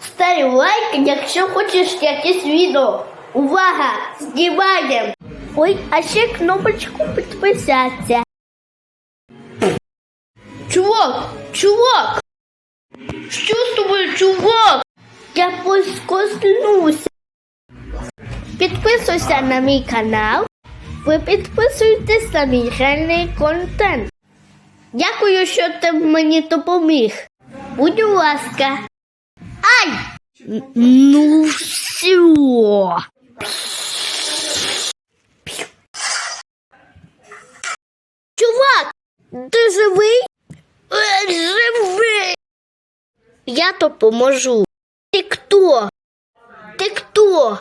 Став лайк, якщо хочеш якесь відео. Увага! Знімаємо! Ой, а ще кнопочку підписатися. Чувак, чувак! Що з тобою, чувак? Я поскоснувся. Підписуйся на мій канал. Ви підписуйтесь на мій реальний контент. Дякую, що ти мені допоміг. Будь ласка. Ну все. Чувак, ти живий? Е, Живий. Я допоможу. Ти хто? Ти хто?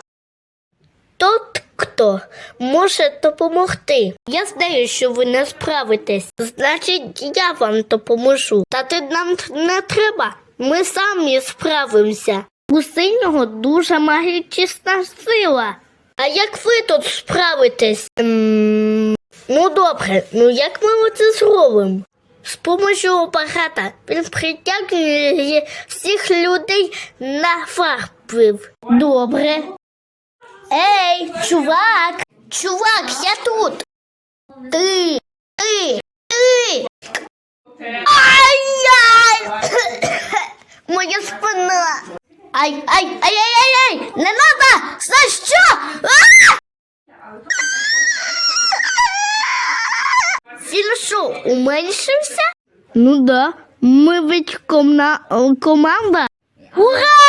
Тот, хто може допомогти. Я знаю, що ви не справитесь. Значить, я вам допоможу. Та ти нам не треба. Ми самі справимося. У синього дуже магічна сила. А як ви тут справитесь? Ну добре, ну як ми це зробимо? З помощью апарата він притягує всіх людей на фарбив. Добре. Ей, чувак! Чувак, я тут! Ти! Ай, ай, ай, ай, ай, ай! Не надо! За що? Він що, уменьшився? Ну да, ми ведь комна... команда. Ура!